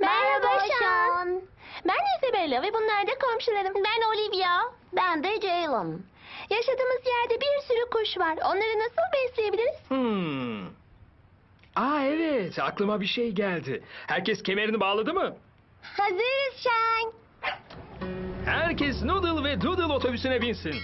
Merhaba Sean. Ben Isabella ve bunlar da komşularım. Ben Olivia. Ben de Jalen. Yaşadığımız yerde bir sürü kuş var. Onları nasıl besleyebiliriz? Hmm. Aa evet, aklıma bir şey geldi. Herkes kemerini bağladı mı? Hazırız Sean. Herkes Noodle ve Doodle otobüsüne binsin.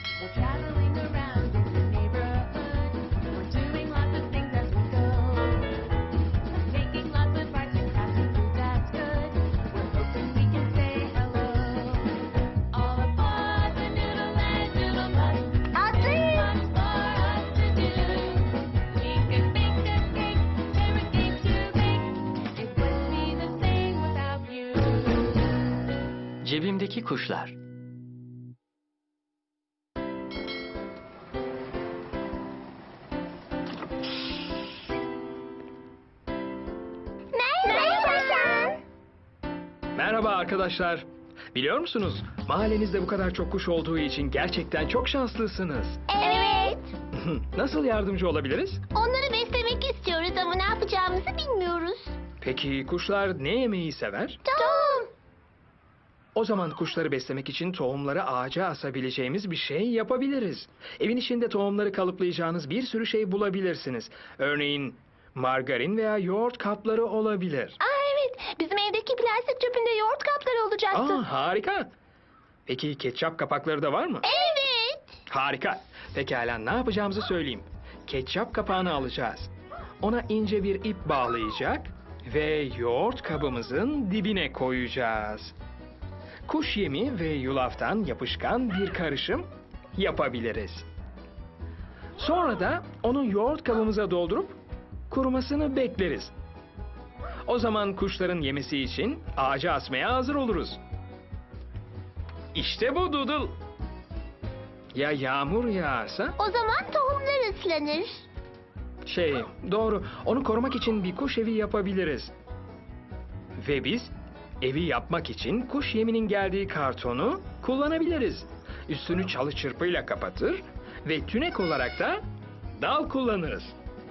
Cebimdeki kuşlar. Merhaba Sean. Merhaba arkadaşlar. Biliyor musunuz? Mahallenizde bu kadar çok kuş olduğu için gerçekten çok şanslısınız. Evet. Nasıl yardımcı olabiliriz? Onları beslemek istiyoruz ama ne yapacağımızı bilmiyoruz. Peki kuşlar ne yemeyi sever? Tamam. O zaman kuşları beslemek için tohumları ağaca asabileceğimiz bir şey yapabiliriz. Evin içinde tohumları kalıplayacağınız bir sürü şey bulabilirsiniz. Örneğin margarin veya yoğurt kapları olabilir. Aa evet. Bizim evdeki plastik çöpünde yoğurt kapları olacaktı. Aa harika. Peki ketçap kapakları da var mı? Evet. Harika. Pekala ne yapacağımızı söyleyeyim. Ketçap kapağını alacağız. Ona ince bir ip bağlayacak ve yoğurt kabımızın dibine koyacağız. Kuş yemi ve yulaftan yapışkan bir karışım yapabiliriz. Sonra da onu yoğurt kabımıza doldurup kurumasını bekleriz. O zaman kuşların yemesi için ağaca asmaya hazır oluruz. İşte bu Doodle. Ya yağmur yağarsa? O zaman tohumlar ıslanır. Şey, doğru. Onu korumak için bir kuş evi yapabiliriz. Ve biz evi yapmak için kuş yeminin geldiği kartonu kullanabiliriz. Üstünü çalı çırpıyla kapatır ve tünek olarak da dal kullanırız.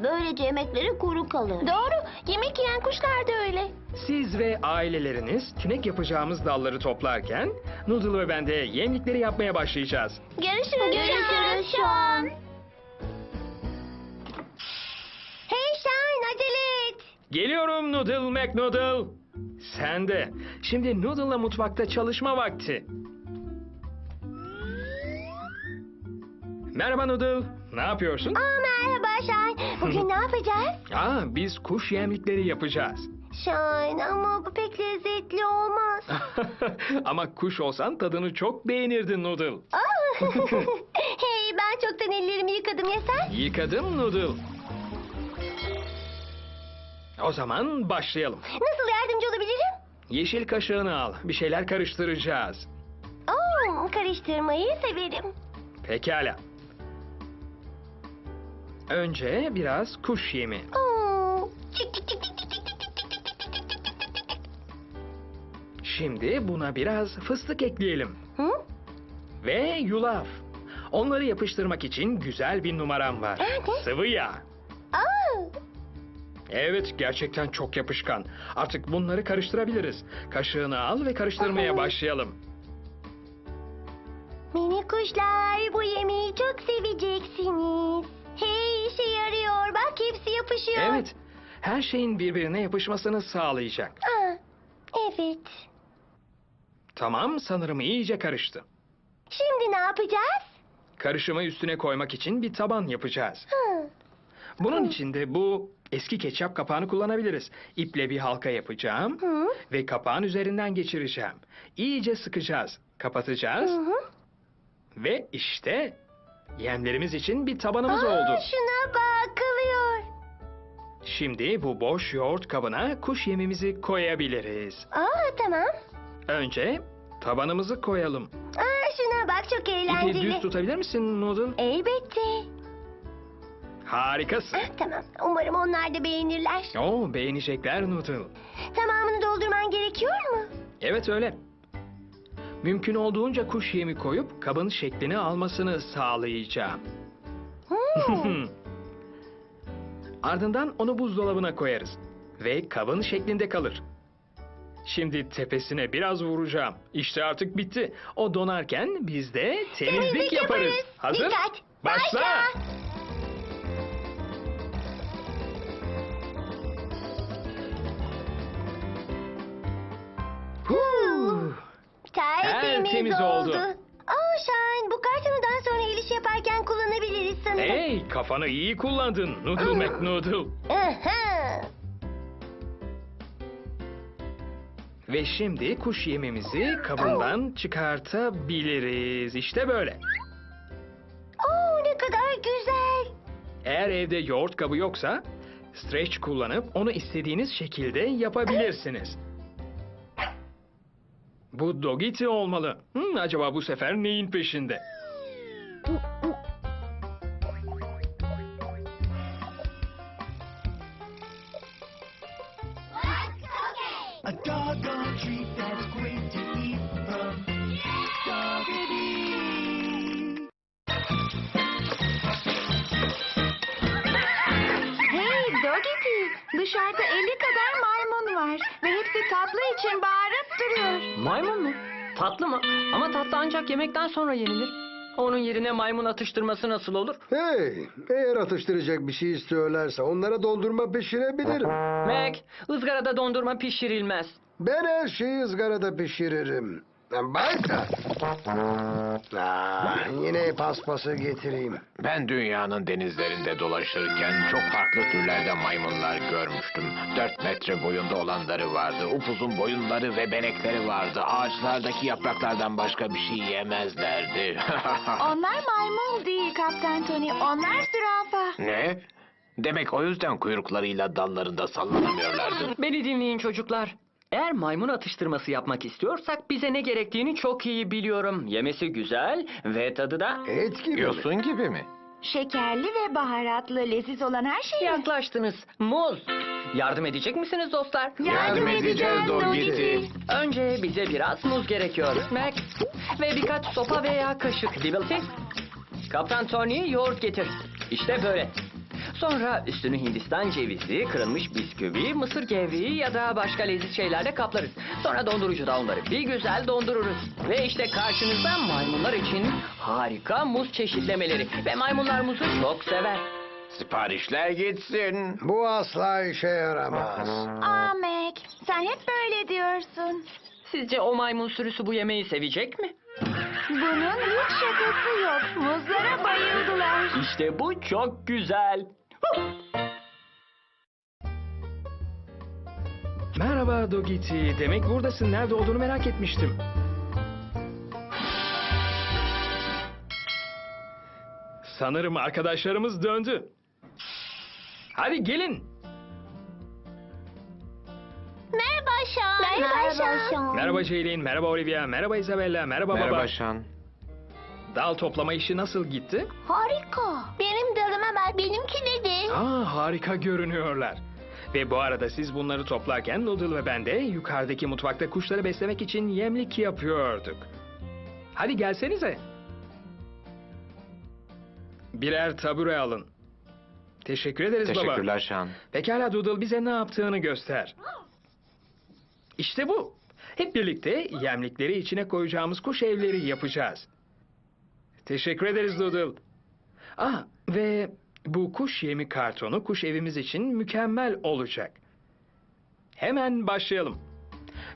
Böylece yemekleri kuru kalır. Doğru. Yemek yiyen kuşlar da öyle. Siz ve aileleriniz tünek yapacağımız dalları toplarken Noodle ve ben de yemlikleri yapmaya başlayacağız. Görüşürüz. Görüşürüz Sean. Hey Sean acele et. Geliyorum Noodle McNoodle. Sen de. Şimdi Noodle'la mutfakta çalışma vakti. Merhaba Noodle. Ne yapıyorsun? Aa, merhaba Sean. Bugün ne yapacağız? Aa, biz kuş yemlikleri yapacağız. Sean ama bu pek lezzetli olmaz. Ama kuş olsan tadını çok beğenirdin Noodle. Aa, hey ben çoktan ellerimi yıkadım ya sen? Yıkadım Noodle. O zaman başlayalım. Nasıl? Yeşil kaşığını al. Bir şeyler karıştıracağız. Oo, karıştırmayı severim. Pekala. Önce biraz kuş yemi. Oo. Çık, çık, çık, çık, çık, çık, çık, çık, çık, çık, çık, çık, çık, çık, çık. Şimdi buna biraz fıstık ekleyelim. Hı? Ve yulaf. Onları yapıştırmak için güzel bir numaram var. Nerede? Sıvı yağ. Evet gerçekten çok yapışkan. Artık bunları karıştırabiliriz. Kaşığını al ve karıştırmaya başlayalım. Mini kuşlar bu yemeği çok seveceksiniz. Hey işe yarıyor bak hepsi yapışıyor. Evet. Her şeyin birbirine yapışmasını sağlayacak. Aa, evet. Tamam sanırım iyice karıştı. Şimdi ne yapacağız? Karışımı üstüne koymak için bir taban yapacağız. Hı. Bunun için de bu eski ketçap kapağını kullanabiliriz. İple bir halka yapacağım Hı. ve kapağın üzerinden geçireceğim. İyice sıkacağız, kapatacağız Hı ve işte yemlerimiz için bir tabanımız Aa, oldu. Şuna bak kalıyor. Şimdi bu boş yoğurt kabına kuş yemimizi koyabiliriz. Aa tamam. Önce tabanımızı koyalım. Aa şuna bak çok İpi eğlenceli. düz tutabilir misin Noodle? Elbette. Harikasın. Ah, tamam. Umarım onlar da beğenirler. Oo, beğenecekler Noodle. Tamamını doldurman gerekiyor mu? Evet öyle. Mümkün olduğunca kuş yemi koyup kabın şeklini almasını sağlayacağım. Hmm. Ardından onu buzdolabına koyarız ve kabın şeklinde kalır. Şimdi tepesine biraz vuracağım. İşte artık bitti. O donarken biz de temizlik, yaparız. Hazır? Dikkat. Başla. Huu. Tertemiz oldu. Aa Şahin bu kartonu daha sonra el işi yaparken kullanabiliriz sanırım. Hey kafanı iyi kullandın. Noodle McNoodle. Aha. Ve şimdi kuş yemimizi kabından çıkartabiliriz. İşte böyle. Oo ne kadar güzel. Eğer evde yoğurt kabı yoksa stretch kullanıp onu istediğiniz şekilde yapabilirsiniz. Bu Dogiti olmalı. Hmm, acaba bu sefer neyin peşinde? Hey Doggy dışarıda 50 kadar maymun var ve hepsi tatlı için bağırıp duruyor. Maymun mu? Tatlı mı? Ama tatlı ancak yemekten sonra yenilir. Onun yerine maymun atıştırması nasıl olur? Hey, eğer atıştıracak bir şey istiyorlarsa onlara dondurma pişirebilirim. Mac, ızgarada dondurma pişirilmez. Ben her şeyi ızgarada pişiririm. Bayta. Ah, yine paspası getireyim. Ben dünyanın denizlerinde dolaşırken çok farklı türlerde maymunlar görmüştüm. Dört metre boyunda olanları vardı, upuzun boyunları ve benekleri vardı. Ağaçlardaki yapraklardan başka bir şey yemezlerdi. Onlar maymun değil Kaptan Tony. Onlar zürafa. ne? Demek o yüzden kuyruklarıyla dallarında sallanamıyorlardı. Beni dinleyin çocuklar. Eğer maymun atıştırması yapmak istiyorsak bize ne gerektiğini çok iyi biliyorum. Yemesi güzel ve tadı da... Et gibi mi? Yosun gibi mi? Şekerli ve baharatlı leziz olan her şey. Yaklaştınız. Muz. Yardım edecek misiniz dostlar? Yardım edeceğiz Doggy. Önce bize biraz muz gerekiyor. Mac. Ve birkaç sopa veya kaşık. Dibblety. Kaptan Tony yoğurt getir. İşte böyle. Sonra üstünü Hindistan cevizi, kırılmış bisküvi, mısır gevreği ya da başka leziz şeylerle kaplarız. Sonra dondurucuda onları bir güzel dondururuz. Ve işte karşınızda maymunlar için harika muz çeşitlemeleri. Ve maymunlar muzu çok sever. Siparişler gitsin. Bu asla işe yaramaz. Aa Mac, sen hep böyle diyorsun. Sizce o maymun sürüsü bu yemeği sevecek mi? Bunun hiç şakası yok. Muzlara bayıldılar. İşte bu çok güzel. Merhaba Dogiti. Demek buradasın. Nerede olduğunu merak etmiştim. Sanırım arkadaşlarımız döndü. Hadi gelin. Merhaba Şahin. Merhaba, Şahin. Merhaba Ceylin, merhaba Olivia, merhaba Isabella, merhaba, baba. Şan. Dal toplama işi nasıl gitti? Harika. Benim dalıma bak benimki nedir? Aa harika görünüyorlar. Ve bu arada siz bunları toplarken Noodle ve ben de yukarıdaki mutfakta kuşları beslemek için yemlik yapıyorduk. Hadi gelsenize. Birer tabure alın. Teşekkür ederiz baba. Teşekkürler Şan. Pekala Doodle bize ne yaptığını göster. İşte bu. Hep birlikte yemlikleri içine koyacağımız kuş evleri yapacağız. Teşekkür ederiz Doodle. Ah ve bu kuş yemi kartonu kuş evimiz için mükemmel olacak. Hemen başlayalım.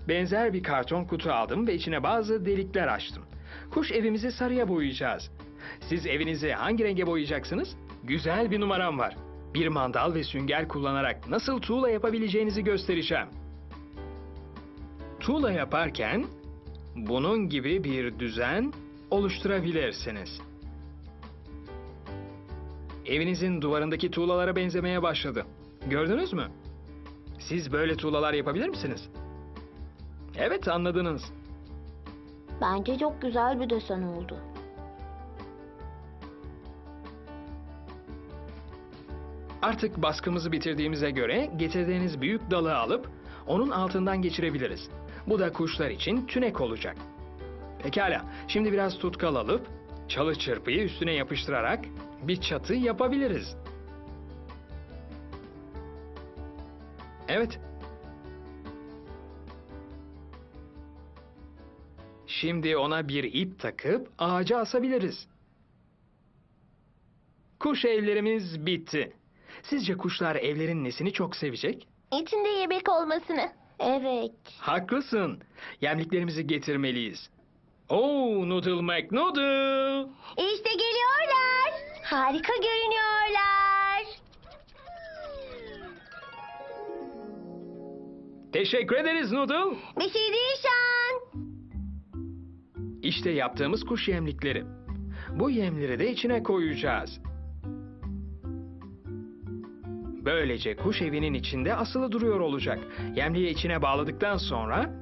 Benzer bir karton kutu aldım ve içine bazı delikler açtım. Kuş evimizi sarıya boyayacağız. Siz evinizi hangi renge boyayacaksınız? Güzel bir numaram var. Bir mandal ve sünger kullanarak nasıl tuğla yapabileceğinizi göstereceğim. Tuğla yaparken bunun gibi bir düzen oluşturabilirsiniz. Evinizin duvarındaki tuğlalara benzemeye başladı. Gördünüz mü? Siz böyle tuğlalar yapabilir misiniz? Evet anladınız. Bence çok güzel bir desen oldu. Artık baskımızı bitirdiğimize göre getirdiğiniz büyük dalı alıp onun altından geçirebiliriz. Bu da kuşlar için tünek olacak. Pekala, şimdi biraz tutkal alıp çalı çırpıyı üstüne yapıştırarak bir çatı yapabiliriz. Evet. Şimdi ona bir ip takıp ağaca asabiliriz. Kuş evlerimiz bitti. Sizce kuşlar evlerin nesini çok sevecek? İçinde yemek olmasını. Evet. Haklısın. Yemliklerimizi getirmeliyiz. Oo, Noodle McNoodle. İşte geliyorlar. Harika görünüyorlar. Teşekkür ederiz Noodle. Bir şey değil Şan. İşte yaptığımız kuş yemlikleri. Bu yemleri de içine koyacağız. Böylece kuş evinin içinde asılı duruyor olacak. Yemliği içine bağladıktan sonra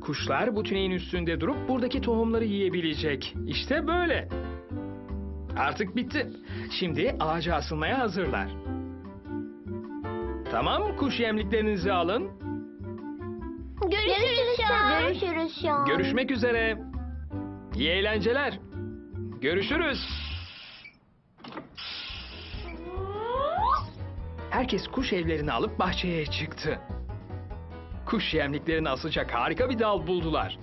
kuşlar bu tüneyin üstünde durup buradaki tohumları yiyebilecek. İşte böyle. Artık bitti. Şimdi ağaca asılmaya hazırlar. Tamam kuş yemliklerinizi alın. Görüşürüz, Şan. Görüşürüz Şan. Görüşmek üzere. İyi eğlenceler. Görüşürüz. Herkes kuş evlerini alıp bahçeye çıktı. Kuş yemliklerini asacak harika bir dal buldular.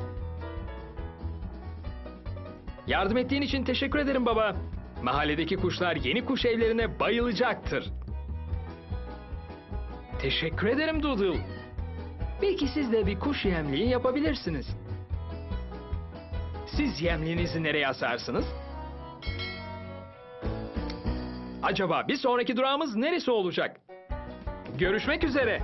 Yardım ettiğin için teşekkür ederim baba. Mahalledeki kuşlar yeni kuş evlerine bayılacaktır. Teşekkür ederim Doodle. Belki siz de bir kuş yemliği yapabilirsiniz. Siz yemliğinizi nereye asarsınız? Acaba bir sonraki durağımız neresi olacak? Görüşmek üzere.